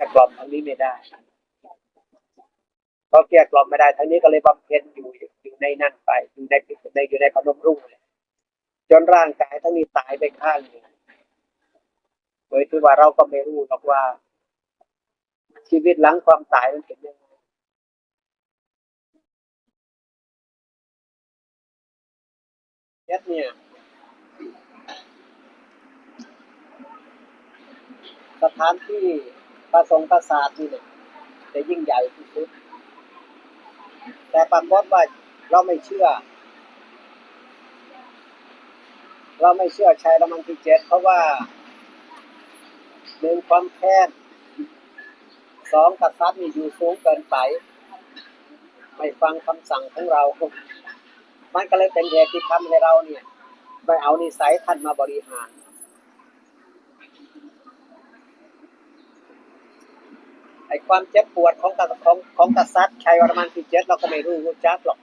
แต่กล่อมทางนี้ไม่ได้เพราะเกลี้ยกล่อมไม่ได้ทางนี้ก็เลยบำเพ็ญอยู่อยู่ในนั่นไปอยู่ในในอยู่ในพนมรุ่งเลยจนร่างกายทั้งนี้ตายไปข้างหนึ่งโดยที่ว่าเราก็ไม่รู้หรอกว่า ชีวิตหลังความตายมันเป็นยังไงเนี่ยสถานที่ ประสงค์ประสาทนี่เนี่ยจะยิ่งใหญ่ที่สุด แต่ปรากฏว่าเราไม่เชื่อ เราไม่เชื่อชัยละมันที่เจ็ดเพราะว่าหนึ่งความแค้นสองกษัตริย์นี่อยู่สูงเกินไป ไม่ฟังคำสั่งของเรา มันก็เลยเป็นเหตุที่ทำให้เราเนี่ย ไปเอานิสัยท่านมาบริหาร ไอ้ความเจ็บปวดของกษัตริย์ของของกษัตริย์ชัยวรมันที่เจ็ดเราก็ไม่รู้รู้จักหรอก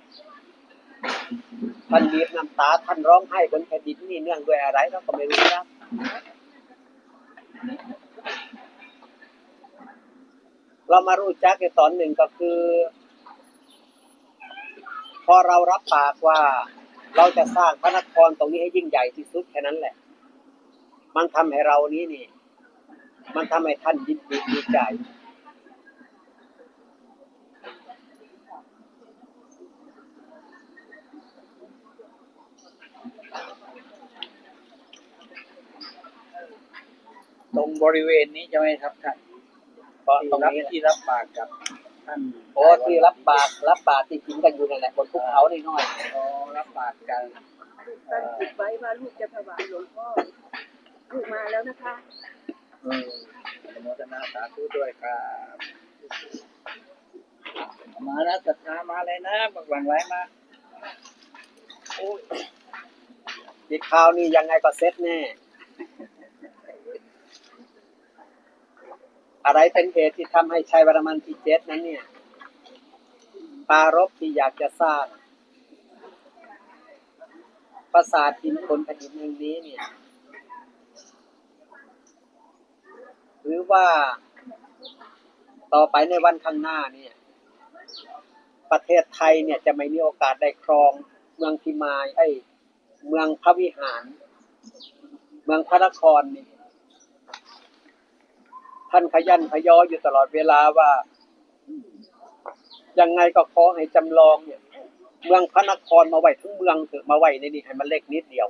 ท่านบีบน้ำตาท่านร้องไห้บนแผ่นดินนี่เนื่องด้วยอะไรเราก็ไม่รู้จักเรามารู้จักในตอนหนึ่งก็คือ พอเรารับปากว่าเราจะสร้างพระนครตรงนี้ให้ยิ่งใหญ่ที่สุดแค่นั้นแหละ มันทำให้เรานี้นี่ มันทำให้ท่านยินดีดีใจ ตรงบริเวณนี้ใช่ไหมครับท่านเพราะที่ตรงรับนี้แหละที่รับปากกับท่านโอ้ที่รับบาตรรับบาตรที่กินกันอยู่นั่นแหละบนภูเขานี่น้อยอ๋อรับปากกันตั้งจิตไว้ว่าลูกจะถวายหลวงพ่อลูกมาแล้วนะคะอืมอนุโมทนาสาธุด้วยครับมานะศรัทธามาเลยนะบักหวังไหลมาโอ้ยอีกคราวนี้ยังไงก็เซ็ตแน่ อะไรเป็นเหตุที่ทำให้ชัยวรมันที่เจ็ดนั้นเนี่ยปรารบที่อยากจะสร้างปราสาทหินคนแผ่นดินแห่งนี้เนี่ย หรือว่าต่อไปในวันข้างหน้าเนี่ย ประเทศไทยเนี่ยจะไม่มีโอกาสได้ครองเมืองพิมายไอ้เมืองพระวิหาร เมืองพระนครนี่ ท่านขยันขยออยู่ตลอดเวลาว่า ยังไงก็ขอให้จำลองเนี่ย เมืองพระนครมาไว้ทั้งเมืองเถอะมาไว้ในนี้ให้มันเล็กนิดเดียว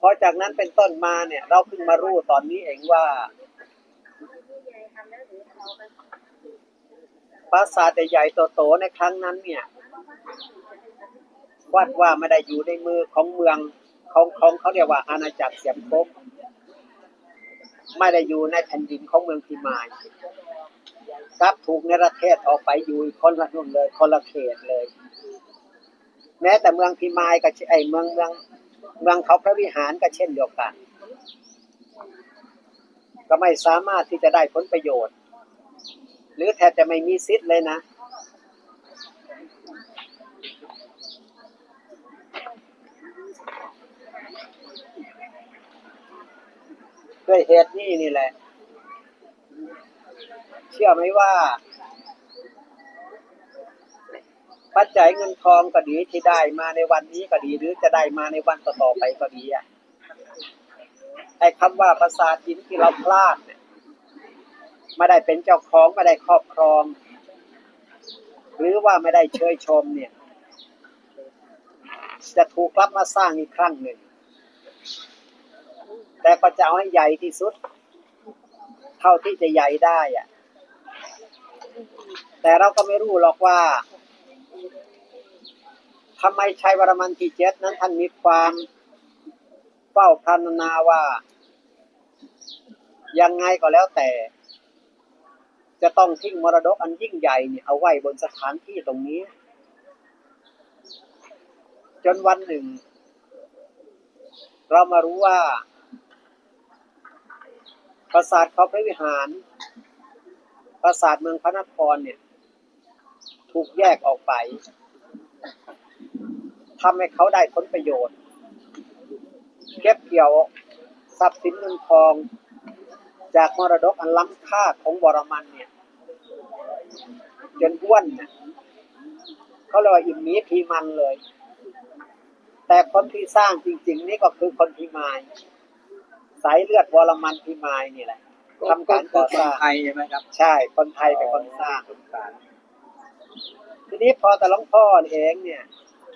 พอจากนั้นเป็นต้นมาเนี่ย เราเพิ่งมารู้ตอนนี้เองว่าปราสาทใหญ่ๆโตๆในครั้งนั้นเนี่ยวัดว่าไม่ได้อยู่ในมือของเมืองของของเขาเรียกว่าอาณาจักรเสียมคบ ไม่ได้อยู่ในแผ่นดินของเมืองพิมายครับถูกในประเทศออกไปอยู่อีกคนละนุ่นเลย คนละเขตเลย แม้แต่เมืองพิมายกับไอเมืองเมืองเมืองเขาพระวิหารก็เช่นเดียวกัน ก็ไม่สามารถที่จะได้ผลประโยชน์ หรือแทบจะไม่มีสิทธิ์เลยนะ ด้วยเหตุนี้นี่แหละ เชื่อไหมว่า ปัจจัยเงินทองก็ดีที่ได้มาในวันนี้ก็ดีหรือจะได้มาในวันต่อๆไปก็ดีอะไอ้คำว่าประสาทหินที่เราพลาดเนี่ยไม่ได้เป็นเจ้าของไม่ได้ครอบครอง หรือว่าไม่ได้เชยชมเนี่ย จะถูกกลับมาสร้างอีกครั้งหนึ่ง แต่ก็จะเอาให้ใหญ่ที่สุด เท่าที่จะใหญ่ได้อะแต่เราก็ไม่รู้หรอกว่าทำไมชัยวรมันที่เจ็ดนั้นท่านมีความเฝ้าพรรณนาว่า ยังไงก็แล้วแต่ จะต้องทิ้งมรดกอันยิ่งใหญ่เนี่ยเอาไว้บนสถานที่ตรงนี้ จนวันหนึ่ง เรามารู้ว่า ปราสาทเขาพระวิหาร ปราสาทเมืองพระนครเนี่ย ถูกแยกออกไปทำให้เขาได้ผลประโยชน์ เก็บเกี่ยวทรัพย์สินเงินทอง จากมรดกอันล้ำค่าของบรมันเนี่ย จนอ้วนเนี่ยเขาเรียกว่าอิ่มหมีพีมันเลย แต่คนที่สร้างจริง ๆ นี่ก็คือคนพีมาย สายเลือดวรมันพีมายนี่แหละทำการก่อสร้างไทยใช่ไหมครับ ใช่ คนไทยเป็นคนสร้างสารทีนี้พอแต่หลวงพ่อเองเนี่ย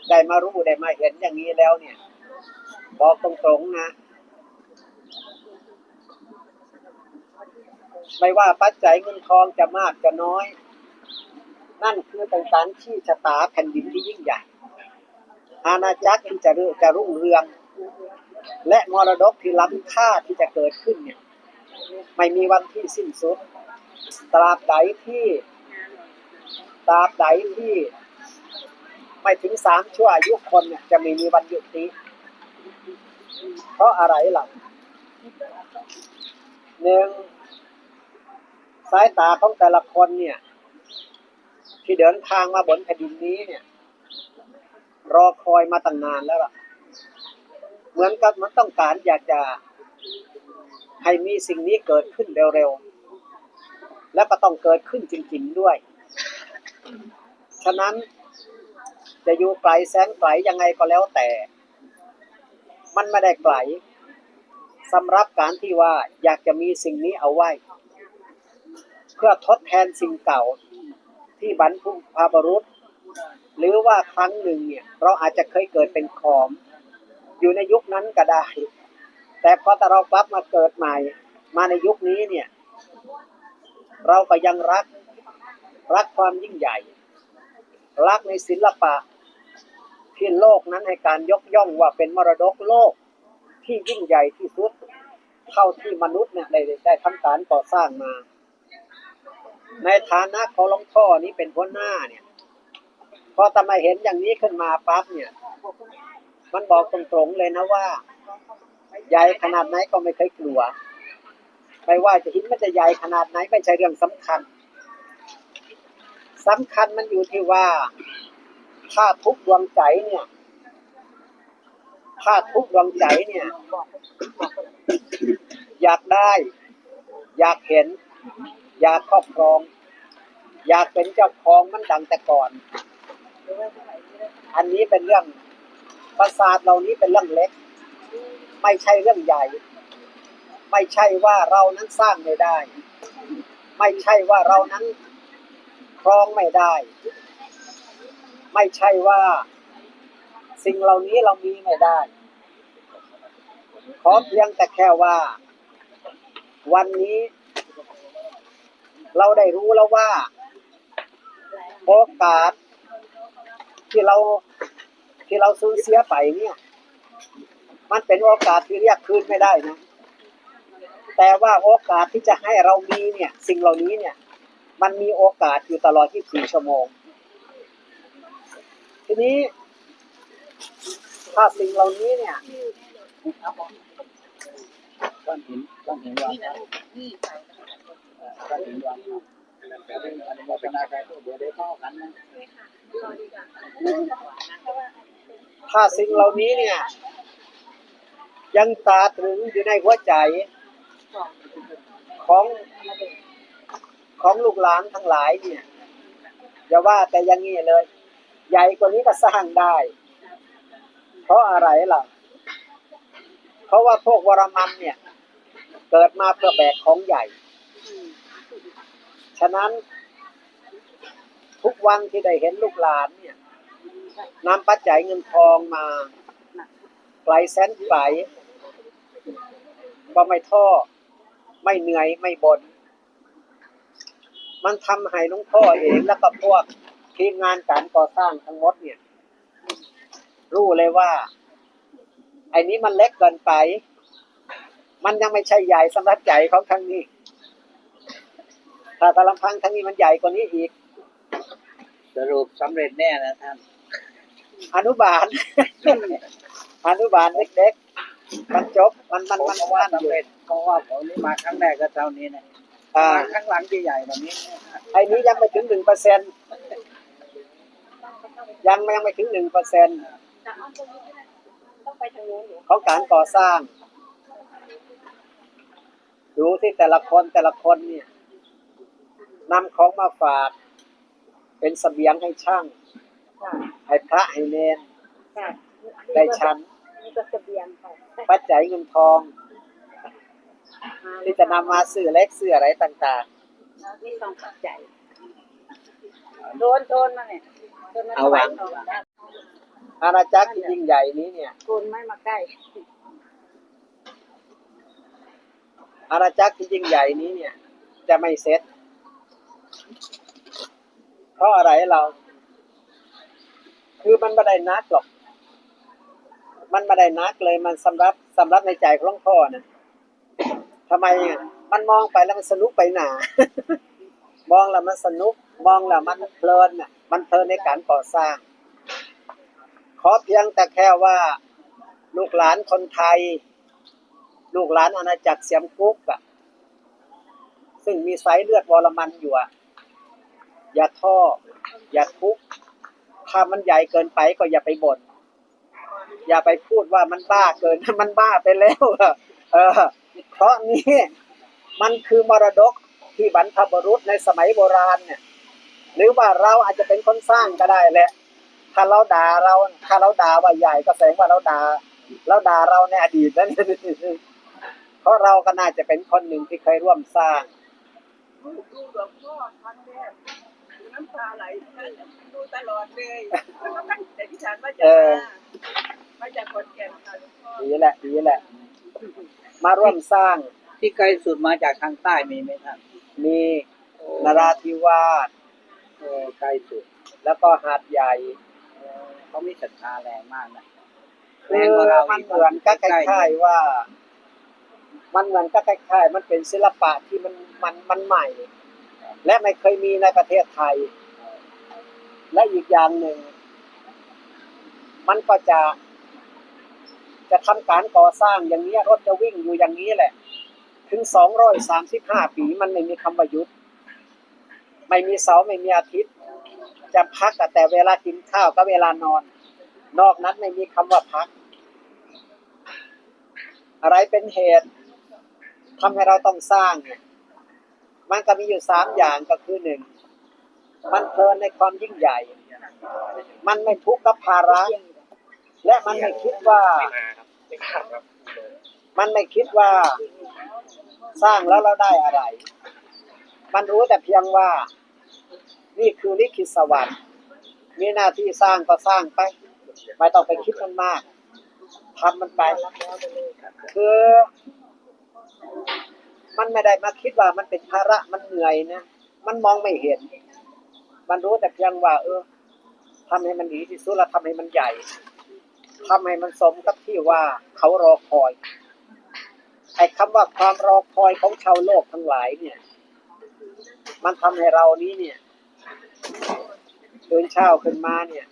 ได้มารู้ได้มาเห็นอย่างนี้แล้วเนี่ย บอกตรงๆนะไม่ว่าปัจจัยเงินทองจะมากจะน้อย นั่นคือเป็นการชี้ชะตาแผ่นดินที่ยิ่งใหญ่อาณาจักรที่จะเรืจะรุ่งเรือง และมรดกที่ล้ำค่าที่จะเกิดขึ้นเนี่ยไม่มีวันที่สิ้นสุด ตราบใดที่ ตราบใดที่ไม่ถึงสามชั่วอายุคนเนี่ยจะไม่มีวันหยุดนี้ เพราะอะไรล่ะหนึ่งสายตาของแต่ละคนเนี่ย ที่เดินทางมาบนแผ่นดินนี้เนี่ย รอคอยมาตั้งนานแล้วล่ะ เหมือนกับมันต้องการอยากจะให้มีสิ่งนี้เกิดขึ้นเร็วๆ แล้วก็ต้องเกิดขึ้นจริงๆด้วย ฉะนั้นจะอยู่ไกลแสนไกลยังไงก็แล้วแต่ มันไม่ได้ไกลสำหรับการที่ว่าอยากจะมีสิ่งนี้เอาไว้ เพื่อทดแทนสิ่งเก่าที่บรรพุพาบรุษ หรือว่าครั้งหนึ่งเนี่ย เราอาจจะเคยเกิดเป็นขอม อยู่ในยุคนั้นก็ได้ แต่พอแต่เรากลับมาเกิดใหม่ มาในยุคนี้เนี่ย เราก็ยังรัก รักความยิ่งใหญ่ รักในศิลปะ ที่โลกนั้นให้การยกย่องว่าเป็นมรดกโลกที่ยิ่งใหญ่ที่สุดเท่าที่มนุษย์เนี่ยได้ได้ทำการก่อสร้างมา ในฐานะของหลวงพ่อนี้เป็นหัวหน้าเนี่ยพอตมาเห็นอย่างนี้ขึ้นมาปั๊บเนี่ย มันบอกตรงๆเลยนะว่า ใหญ่ขนาดไหนก็ไม่เคยกลัว ไม่ว่าจะหินมันจะใหญ่ขนาดไหนไม่ใช่เรื่องสำคัญสำคัญมันอยู่ที่ว่าถ้าทุกดวงใจเนี่ยถ้าทุกดวงใจเนี่ย อยากได้ อยากเห็น อยากครอบครอง อยากเป็นเจ้าของมันดังแต่ก่อน อันนี้เป็นเรื่อง ประสาทเหล่านี้เป็นเรื่องเล็ก ไม่ใช่เรื่องใหญ่ ไม่ใช่ว่าเรานั้นสร้างไม่ได้ ไม่ใช่ว่าเรานั้นครองไม่ได้ ไม่ใช่ว่าสิ่งเหล่านี้เรามีไม่ได้ ขอเพียงแต่แค่ว่า วันนี้ เราได้รู้แล้วว่า โอกาสที่เรา ที่เราสูญเสียไปเนี่ย มันเป็นโอกาสที่เรียกคืนไม่ได้นะ แต่ว่าโอกาสที่จะให้เรามีเนี่ย สิ่งเหล่านี้เนี่ย มันมีโอกาสอยู่ตลอด 24 ชั่วโมง ทีนี้ ถ้าสิ่งเหล่านี้เนี่ยก้อนหินก้อนหินวางก้อนหินวางอนุโมทนาครับเดี๋ยวได้เข้ากันนะ ถ้าสิ่งเหล่านี้เนี่ย ยังตราตรึงอยู่ในหัวใจของของลูกหลานทั้งหลายเนี่ยอย่าว่าแต่ยังงี้เลย ใหญ่กว่านี้ก็สร้างได้ เพราะอะไรล่ะ เพราะว่าพวกวรมันเนี่ย เกิดมาเพื่อแบกของใหญ่ ฉะนั้น ทุกวันที่ได้เห็นลูกหลานเนี่ย นำปัจจัยเงินทองมาไกลแสนไกลก็ไม่ท้อไม่เหนื่อยไม่บน่นมันทำให้ลุงพ่อเองแล้วก็พวกทีมงานการก่อสร้างทั้งหมดเนี่ย รู้เลยว่า ไอ้นี้มันเล็กเกินไป มันยังไม่ใช่ใหญ่สำหรับใจของทางนี้ ถ้าตะลำพังทางนี้มันใหญ่กว่านี้อีก สรุปสำเร็จแน่นะท่าน อนุบาลอนุบาลเด็กๆมันจบมันมันมันก็ว่ามันอสำยู่เร็จเพราะว่าผมนี่มาครั้งแรกก็เท่านี้นะอ่ามาครั้งหลังใหญ่ๆแบบนี้ไอ้นี้ยังไม่ถึงหนึ่งเปอร์เซ็นยังยังไม่ถึงหนึ่งเปอร์เซ็นต้องไปทางโน้นหนูของการก่อสร้าง ดูที่แต่ละคนแต่ละคนเนี่ยนำของมาฝาก เป็นเสบียงให้ช่าง ค่ะให้พระให้เนนค่ะได้ชั้นนี่ก็เสบียงค่ะปัจจัยเงินทอง ที่จะนำมาซื้อเล็กซื้ออะไรต่างนี่ต้องปัจจัยโดนโดนมาเนี่ยโดนมาเอาวางถวายๆอาณาจักรที่ยิ่งใหญ่นี้เนี่ยโดนไม่มาใกล้อาณาจักรที่ยิ่งใหญ่นี้เนี่ย จะไม่เซ็ตเพราะอะไรเรา คือมันไม่ได้นักหรอก มันไม่ได้นักเลยมันสำรับสำรับในใจของหลวงพ่อนะทำไมอะมันมองไปแล้วมันสนุกไปหนา มองแล้วมันสนุก มองแล้วมันเพลินน่ะ มันเพลินในการก่อสร้าง ขอเพียงแต่แค่ว่า ลูกหลานคนไทย ลูกหลานอาณาจักรเสียมกุ๊กอะซึ่งมีสายเลือดวรมันอยู่อะอย่าท้ออย่าทุกข์ ถ้ามันใหญ่เกินไปก็อย่าไปบ่นอย่าไปพูดว่ามันบ้าเกินมันบ้าไปแล้วเออ เพราะนี้มันคือมรดกที่บรรพบุรุษในสมัยโบราณเนี่ย หรือว่าเราอาจจะเป็นคนสร้างก็ได้แหละ ถ้าเราด่าเราถ้าเราด่าว่าใหญ่ก็แสดงว่าเราด่าเราด่าเราในอดีตนั่นเพราะเราก็น่าจะเป็นคนหนึ่งที่เคยร่วมสร้าง น้ำตาไหลดูตลอดเลยแล้วก็ตั้งแต่ที่ฐานว่าจะเออมามาจากขอนแก่นค่ะหลวงพ่อดีแหละดีแหละ มาร่วมสร้างที่ไกลสุดมาจากทางใต้มีไหมท่านมีนราธิวาสโอ้ไกลสุด แล้วก็หาดใหญ่เขามีศรัทธาแรงมากนะคือมันเหมือนก็คล้ายๆว่า มันเหมือนก็คล้ายๆ มันเป็นศิลปะที่มันมันมันใหม่ และไม่เคยมีในประเทศไทย และอีกอย่างหนึ่ง มันก็จะ จะทำการก่อสร้างอย่างนี้รถจะวิ่งอยู่อย่างนี้แหละ ถึงสองร้อยสามสิบห้าปีมันไม่มีคำว่ายุดไม่มีเสาไม่มีอาทิตย์ จะพักแต่เวลากินข้าวก็เวลานอน นอกนั้นไม่มีคำว่าพัก อะไรเป็นเหตุทำให้เราต้องสร้างเนี่ย มันก็มีอยู่สามอย่างก็คือหนึ่งมันเพลินในความยิ่งใหญ่ มันไม่ทุกข์กับภาระ และมันไม่คิดว่า มันไม่คิดว่า สร้างแล้วเราได้อะไร มันรู้แต่เพียงว่า นี่คือลิขิตสวรรค์มีหน้าที่สร้างก็สร้างไป ไม่ต้องไปคิดมันมากทำมันไป คือ มันไม่ได้มาคิดว่ามันเป็นภาระมันเหนื่อยนะมันมองไม่เห็น มันรู้แต่เพียงว่า เออทำให้มันดีที่สุดแล้วทำให้มันใหญ่ทำให้มันสมกับที่ว่าเขารอคอยไอ้คำว่าความรอคอยของชาวโลกทั้งหลายเนี่ย มันทำให้เรานี้เนี่ยตื่นเช้าขึ้นมาเนี่ย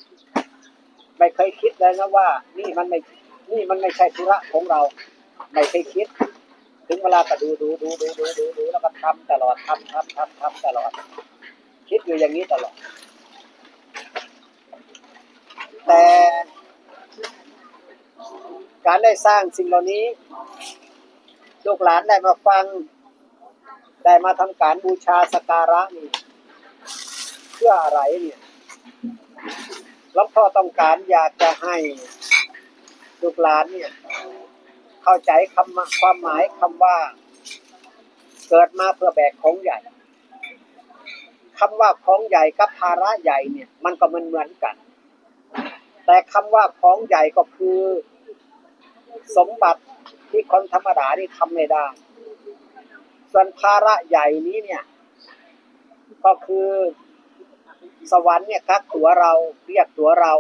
ไม่เคยคิดเลยนะว่า นี่มันไม่นี่มันไม่ใช่ธุระของเรา ไม่เคยคิด ถึงเวลาก็ดูดูดูดูดูดูดูแล้วก็ทำตลอดทำทำทำทำตลอด คิดอยู่อย่างนี้ตลอด แต่การได้สร้างสิ่งเหล่านี้ ลูกหลานได้มาฟัง ได้มาทำการบูชาสการะนี่เพื่ออะไรเนี่ยหลวงพ่อต้องการอยากจะให้ลูกหลานเนี่ย เข้าใจคำความหมายคำว่า เกิดมาเพื่อแบกของใหญ่คำว่าของใหญ่กับภาระใหญ่เนี่ย มันก็เหมือนเหมือนกัน แต่คำว่าของใหญ่ก็คือ สมบัติที่คนธรรมดานี่ทำไม่ได้ ส่วนภาระใหญ่นี้เนี่ย ก็คือสวรรค์เนี่ยครับตัวเราเรียกตัวเรา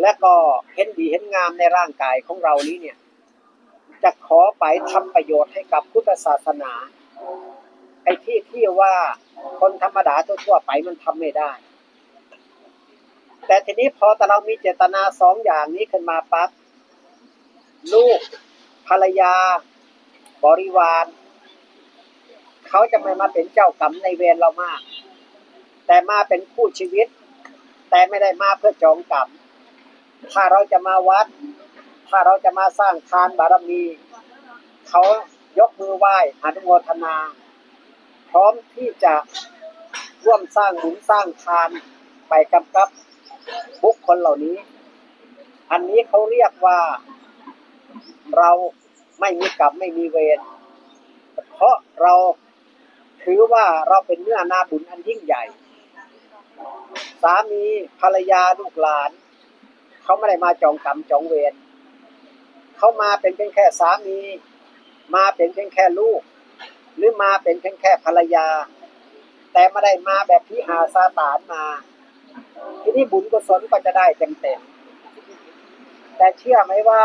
และก็เห็นดีเห็นงามในร่างกายของเรานี้เนี่ย จะขอไปทำประโยชน์ให้กับพุทธศาสนาไอ้ที่ที่ว่าคนธรรมดาทั่วๆไปมันทำไม่ได้ แต่ทีนี้พอแต่เรามีเจตนาสองอย่างนี้ขึ้นมาปั๊บลูกภรรยา บริวาร เขาจะไม่มาเป็นเจ้ากรรมในเวรเรามาก แต่มาเป็นคู่ชีวิต แต่ไม่ได้มาเพื่อจองกรรมถ้าเราจะมาวัด ถ้าเราจะมาสร้างทานบารมีเขายกมือไหว้อนุโมทนา พร้อมที่จะร่วมสร้างบุญสร้างทานไปกำกับบุคคลเหล่านี้ อันนี้เขาเรียกว่าเราไม่มีกรรมไม่มีเวรเพราะเราถือว่าเราเป็นเนื้อนาบุญอันยิ่งใหญ่ สามีภรรยาลูกหลาน เขาไม่ได้มาจองกรรมจองเวร เขามาเป็นเพียงแค่สามี มาเป็นเพียงแค่ลูก หรือมาเป็นเพียงแค่ภรรยา แต่ไม่ได้มาแบบที่หาซาตานมา ทีนี้บุญกุศลก็จะได้เต็มๆแต่เชื่อไหมว่า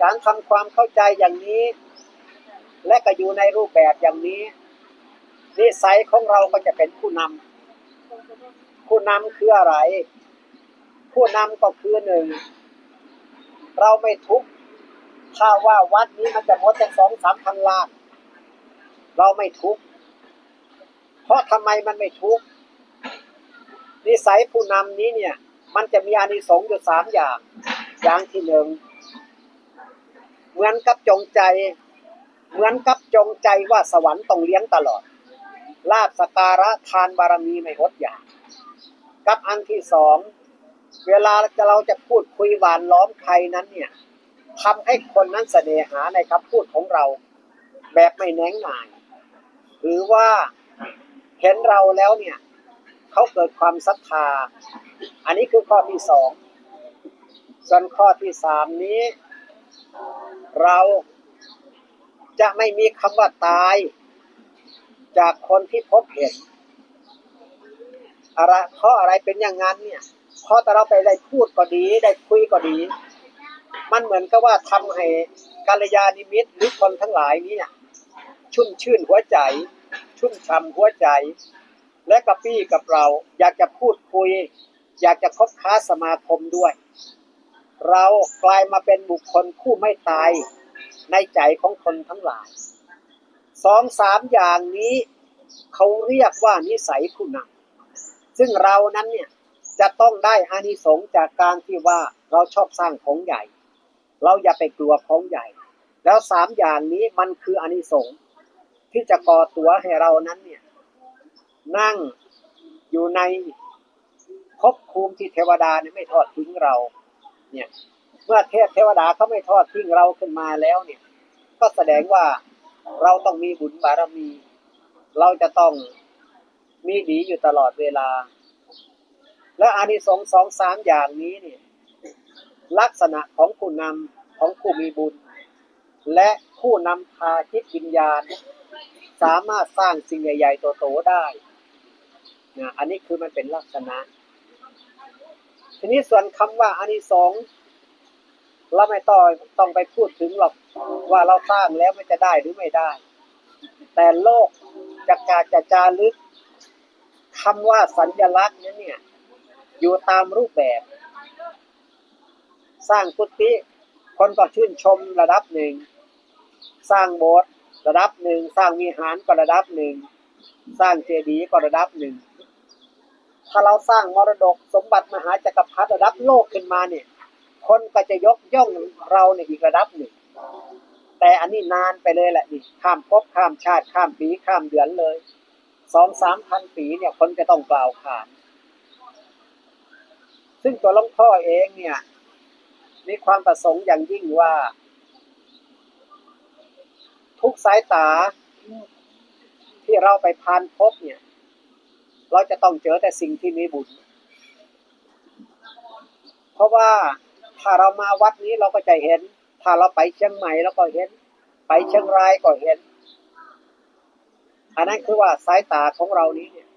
การทำความเข้าใจอย่างนี้ และก็อยู่ในรูปแบบอย่างนี้นิสัยของเราก็จะเป็นผู้นำผู้นำคืออะไร ผู้นำก็คือหนึ่ง เราไม่ทุกข์ถ้าว่าวัดนี้มันจะหมดแต่สองสามพันล้าน เราไม่ทุกข์เพราะทำไมมันไม่ทุกข์นิสัยผู้นำนี้เนี่ย มันจะมีอานิสงส์อยู่สามอย่าง อย่างที่หนึ่งเหมือนกับจงใจ เหมือนกับจงใจว่าสวรรค์ต้องเลี้ยงตลอดลาบสการะทานบารมีไม่อดอยากกับอันที่สอง เวลาจะเราจะพูดคุยหวานล้อมใครนั้นเนี่ยทำให้คนนั้นเสน่หาในคำพูดของเรา แบบไม่แน้งหน่าย หรือว่าเห็นเราแล้วเนี่ยเขาเกิดความศรัทธา อันนี้คือข้อที่สอง ส่วนข้อที่สามนี้ เราจะไม่มีคำว่าตาย จากคนที่พบเห็นอะไรเพราะอะไรเป็นอย่างนั้นเนี่ย เพราะแต่เราไปได้พูดก็ดี ได้คุยก็ดี มันเหมือนกับว่าทำให้กัลยาณิมิตหรือคนทั้งหลายนี้เนี่ยชุ่มชื่นหัวใจ ชุ่มช่ำหัวใจ และกับพี่กับเราอยากจะพูดคุย อยากจะคบค้าสมาคมด้วย เรากลายมาเป็นบุคคลผู้ไม่ตายในใจของคนทั้งหลายสองสามอย่างนี้ เขาเรียกว่านิสัยผู้นำซึ่งเรานั้นเนี่ย จะต้องได้อานิสงส์จากการที่ว่าเราชอบสร้างของใหญ่ เราอย่าไปกลัวของใหญ่ แล้วสามอย่างนี้มันคืออานิสงส์ที่จะก่อตัวให้เรานั้นเนี่ยนั่งอยู่ในภพภูมิที่เทวดาเนี่ยไม่ทอดทิ้งเรา เนี่ยเมื่อเทพเทวดาเขาไม่ทอดทิ้งเราขึ้นมาแล้วเนี่ย ก็แสดงว่าเราต้องมีบุญบารมี เราจะต้องมีดีอยู่ตลอดเวลา และอานิสงส์สองสามอย่างนี้นี่ลักษณะของผู้นำของผู้มีบุญ และผู้นำพาจิตวิญญาณ สามารถสร้างสิ่งใหญ่ๆโตๆได้นะอันนี้คือมันเป็นลักษณะ ทีนี้ส่วนคำว่าอานิสงส์เราไม่ต้องต้องไปพูดถึงหรอกว่าเราสร้างแล้วมันจะได้หรือไม่ได้ แต่โลกจะกาจะจารึกคำว่าสัญลักษณ์นั้นเนี่ย อยู่ตามรูปแบบ สร้างกุฏิคนก็ชื่นชมระดับหนึ่ง สร้างโบสถ์ระดับหนึ่ง สร้างวิหารก็ระดับหนึ่ง สร้างเจดีย์ก็ระดับหนึ่ง ถ้าเราสร้างมรดกสมบัติมหาจักรพรรดิระดับโลกขึ้นมาเนี่ย คนก็จะยกย่องเราในอีกระดับหนึ่ง แต่อันนี้นานไปเลยแหละนี่ข้ามภพข้ามชาติข้ามปีข้ามเดือนเลยสองสามพันปีเนี่ยคนจะต้องกล่าวขาน ซึ่งตัวหลวงพ่อเองเนี่ย มีความประสงค์อย่างยิ่งว่า ทุกสายตาที่เราไปพานพบเนี่ย เราจะต้องเจอแต่สิ่งที่มีบุญ เพราะว่าถ้าเรามาวัดนี้เราก็จะเห็น ถ้าเราไปเชียงใหม่เราก็เห็น ไปเชียงรายก็เห็น อันนั้นคือว่าสายตาของเรานี้เนี่ย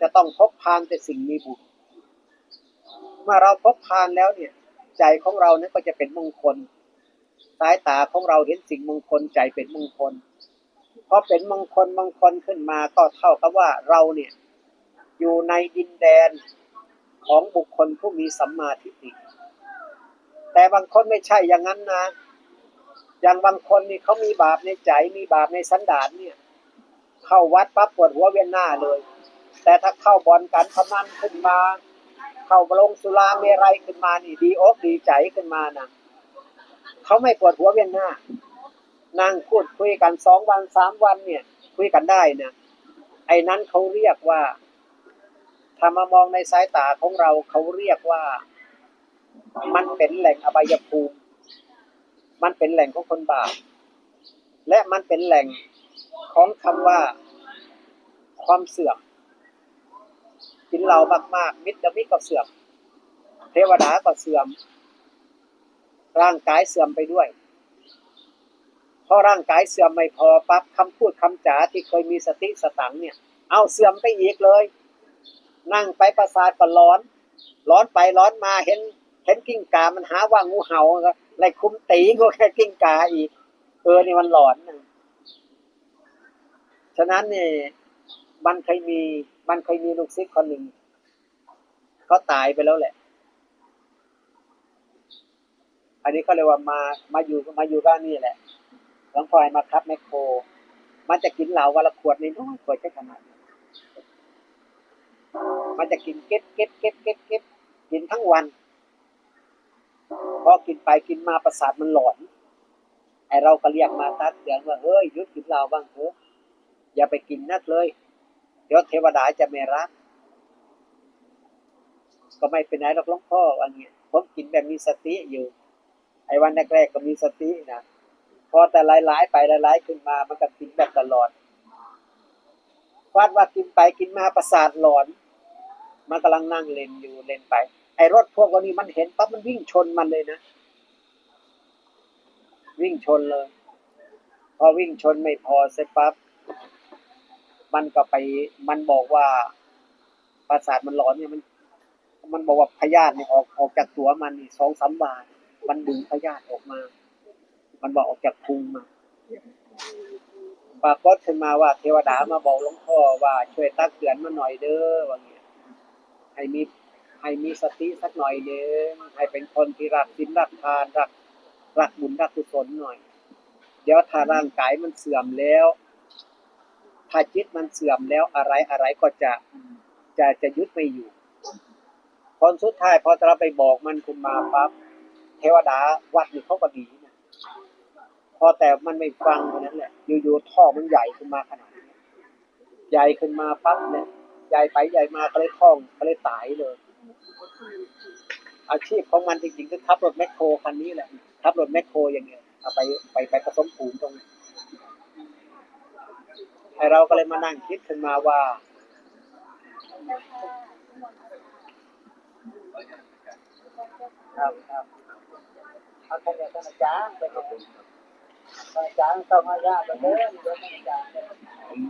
จะต้องพบพานแต่สิ่งมีบุญ เมื่อเราพบพานแล้วเนี่ย ใจของเรานั้นก็จะเป็นมงคล สายตาของเราเห็นสิ่งมงคลใจเป็นมงคลพอเป็นมงคลมงคลขึ้นมาก็เท่ากับว่าเราเนี่ย อยู่ในดินแดนของบุคคลผู้มีสัมมาทิฏฐิแต่บางคนไม่ใช่อย่างนั้นนะ อย่างบางคนนี่เขามีบาปในใจ มีบาปในสันดานเนี่ย เข้าวัดปั๊บปวดหัวเวียนหน้าเลย แต่ถ้าเข้าบอลการพนันขึ้นมา เข้าลงสุราเมรัยขึ้นมานี่ดีอกดีใจขึ้นมานะเขาไม่ปวดหัวเวียนหน้านั่งพูดคุยกันสองวันสามวันเนี่ย คุยกันได้นะไอ้นั้นเขาเรียกว่าถ้ามามองในสายตาของเราเขาเรียกว่า มันเป็นแหล่งอบายภูมิ มันเป็นแหล่งของคนบาปและมันเป็นแหล่งของคำว่าความเสื่อม กินเหล้ามากๆ มิตรมิตรก็เสื่อม เทวดาก็เสื่อม ร่างกายเสื่อมไปด้วยพอร่างกายเสื่อมไม่พอปั๊บคำพูดคำจาที่เคยมีสติสตังเนี่ย เอาเสื่อมไปอีกเลย นั่งไปประสาทก็ร้อน ร้อนไปร้อนมาเห็น เห็นกิ้งกา มันหาว่างูเห่าก็ไล่คุมตีก็แค่กิ้งกาอีก เออนี่มันหลอนนะฉะนั้นเนี่ยมันเคยมี มันเคยมีลูกศิษย์คนหนึ่งเขาตายไปแล้วแหละ อันนี้เขาเรียกว่ามามาอยู่มาอยู่บ้านนี่แหละหลวงพ่อมาคับแมคโคร มันจะกินเหล้าวันละขวดในน้อยขวดแค่ขนาดมันจะกินเก็บเก็บเก็บเก็บเก็บกินทั้งวันพอกินไปกินมาประสาทมันหลอนไอเราก็เรียกมาตัดเตือนว่าเฮ้ยหยุดกินเหล้าบ้างเถอะอย่าไปกินนักเลย ดี๋ยวเทวดาจะไม่รัก ก็ไม่เป็นไรหรอกหลวงพ่อว่าเงี้ผมกินแบบมีสติอยู่ ไอ้วันแรกๆก็มีสตินะพอแต่หลายๆไปหลายๆขึ้นมามันก็กินแบบตลอดฟาดว่ากินไปกินมาประสาทหลอน มันกำลังนั่งเล่นอยู่เล่นไป ไอ้รถพวกนี้มันเห็นปั๊บมันวิ่งชนมันเลยนะ วิ่งชนเลย พอวิ่งชนไม่พอเสร็จปั๊บ มันก็ไป มันบอกว่าประสาทมันหลอนเนี่ยมัน มันบอกว่าพยาธิเนี่ยออกออกจากตัวมันสองสามบาทมันดึงพยาธิออกมา มันบอกออกจากพุงมาปรากฏขึ้นมาว่าเทวดามาบอกหลวงพ่อว่าช่วยตักเตือนมาหน่อยเด้อว่าเงี้ยให้มีให้มีสติสักหน่อยเด้อให้เป็นคนที่รักศีลรักทานรักรักบุญรักกุศลหน่อย เดี๋ยวถ้าร่างกายมันเสื่อมแล้ว ถ้าจิตมันเสื่อมแล้วอะไรอะไรก็จะจะจะยึดไม่อยู่ผลสุดท้ายพอเราไปบอกมันขึ้นมาปั๊บเทวดาวัดนี่เขาก็ดีนะพอแต่มันไม่ฟังนั้นแหละอยู่ๆท่อมันใหญ่ขึ้นมาขนาดนี้ใหญ่ขึ้นมาปั๊บเนี่ยใหญ่ไปใหญ่มาก็เลยท่องก็เลยตายเลย อาชีพของมันจริงๆคือขับรถแมคโครคันนี้แหละขับรถแมคโครอย่างเงี้ยเอาไปไปไปผสมปูนตรงนี้ อเราก็เลยมานั่งคิดขึ้นมาว่า ครับครับอาท่านอาจารย์ไปกับผมอาจารย์ต้องมายากไปเด้อเดี๋ยอาจารย์ผม